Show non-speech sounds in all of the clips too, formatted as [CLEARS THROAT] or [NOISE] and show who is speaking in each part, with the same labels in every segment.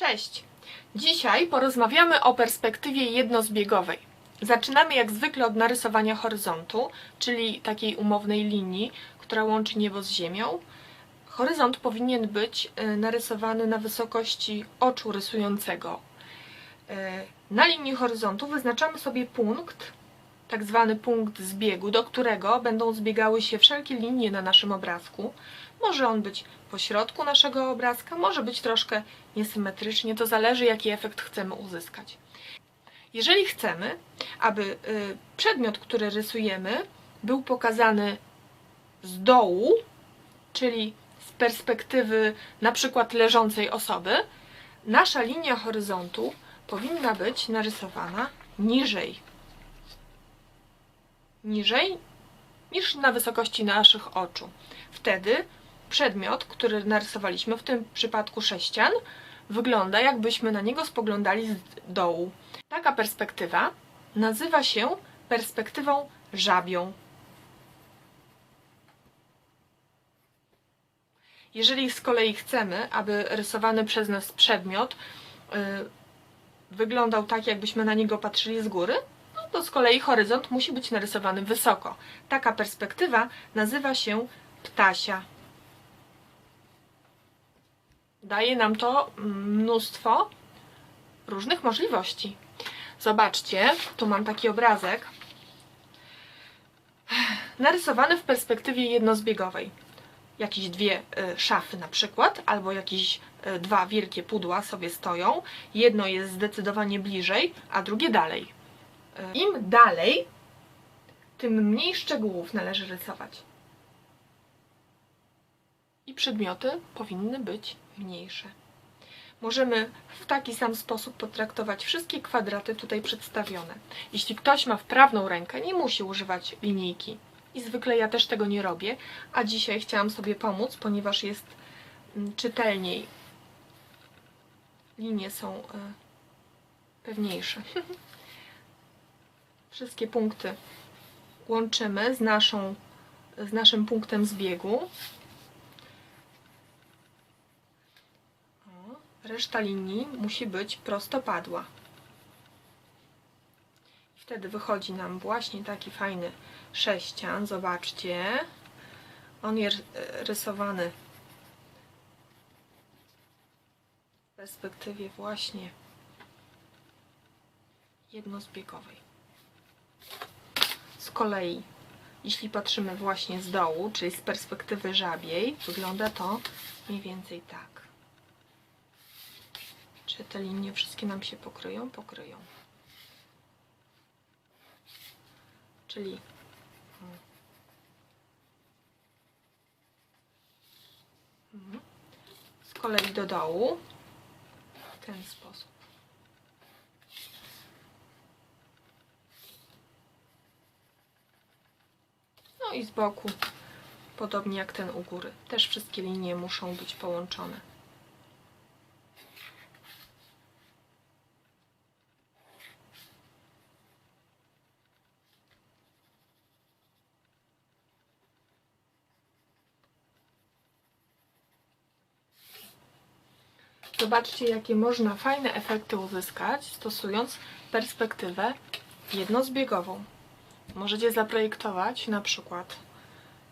Speaker 1: Cześć! Dzisiaj porozmawiamy o perspektywie jednozbiegowej. Zaczynamy jak zwykle od narysowania horyzontu, czyli takiej umownej linii, która łączy niebo z ziemią. Horyzont powinien być e, narysowany na wysokości oczu rysującego. E, Na linii horyzontu wyznaczamy sobie punkt, tak zwany punkt zbiegu, do którego będą zbiegały się wszelkie linie na naszym obrazku. Może on być po środku naszego obrazka, może być troszkę niesymetrycznie, to zależy jaki efekt chcemy uzyskać. Jeżeli chcemy, aby y, przedmiot, który rysujemy, był pokazany z dołu, czyli z perspektywy na przykład leżącej osoby, nasza linia horyzontu powinna być narysowana niżej. Niżej niż na wysokości naszych oczu. Wtedy przedmiot, który narysowaliśmy, w tym przypadku sześcian, wygląda jakbyśmy na niego spoglądali z dołu. Taka perspektywa nazywa się perspektywą żabią. Jeżeli z kolei chcemy, aby rysowany przez nas przedmiot y, wyglądał tak, jakbyśmy na niego patrzyli z góry, to z kolei horyzont musi być narysowany wysoko. Taka perspektywa nazywa się ptasia. Daje nam to mnóstwo różnych możliwości. Zobaczcie, tu mam taki obrazek narysowany w perspektywie jednozbiegowej. Jakieś dwie y, szafy na przykład, albo jakieś y, dwa wielkie pudła sobie stoją. Jedno jest zdecydowanie bliżej, a drugie dalej. Im dalej, tym mniej szczegółów należy rysować. I przedmioty powinny być mniejsze. Możemy w taki sam sposób potraktować wszystkie kwadraty tutaj przedstawione. Jeśli ktoś ma wprawną rękę, nie musi używać linijki. I zwykle ja też tego nie robię, a dzisiaj chciałam sobie pomóc, ponieważ jest mm, czytelniej. Linie są e, pewniejsze. [LAUGHS] Wszystkie punkty łączymy z, naszą, z naszym punktem zbiegu. Reszta linii musi być prostopadła. Wtedy wychodzi nam właśnie taki fajny sześcian. Zobaczcie. On jest e, rysowany w perspektywie właśnie jednozbiegowej. Z kolei, jeśli patrzymy właśnie z dołu, czyli z perspektywy żabiej, wygląda to mniej więcej tak. Czy te linie wszystkie nam się pokryją? Pokryją. Czyli Mhm. z kolei do dołu w ten sposób. No i z boku, podobnie jak ten u góry. Też wszystkie linie muszą być połączone. Zobaczcie, jakie można fajne efekty uzyskać, stosując perspektywę jednozbiegową. Możecie zaprojektować na przykład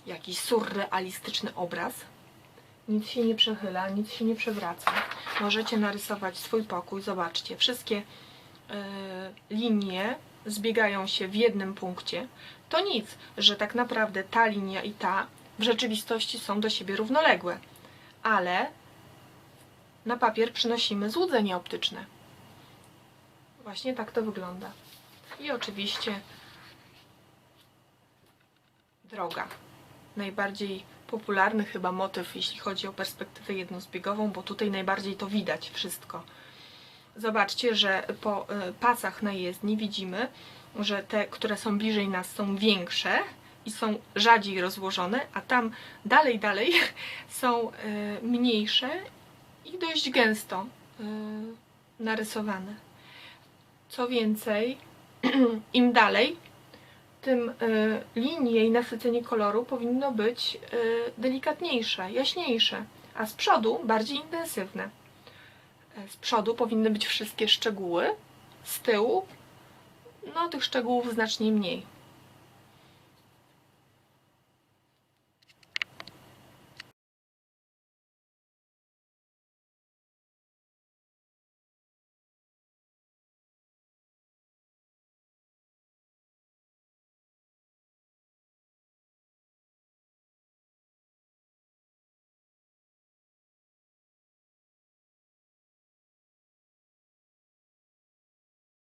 Speaker 1: jakiś surrealistyczny obraz. Nic się nie przechyla, nic się nie przewraca. Możecie narysować swój pokój. Zobaczcie, wszystkie y, linie zbiegają się w jednym punkcie. To nic, że tak naprawdę ta linia i ta w rzeczywistości są do siebie równoległe. Ale na papier przynosimy złudzenie optyczne. Właśnie tak to wygląda. I oczywiście droga. Najbardziej popularny chyba motyw, jeśli chodzi o perspektywę jednozbiegową, bo tutaj najbardziej to widać wszystko. Zobaczcie, że po y, pasach na jezdni widzimy, że te, które są bliżej nas są większe i są rzadziej rozłożone, a tam dalej, dalej [LAUGHS] są y, mniejsze i dość gęsto y, narysowane. Co więcej, [CLEARS THROAT] im dalej, tym y, linie i nasycenie koloru powinno być y, delikatniejsze, jaśniejsze, a z przodu bardziej intensywne. Y, Z przodu powinny być wszystkie szczegóły, z tyłu no tych szczegółów znacznie mniej.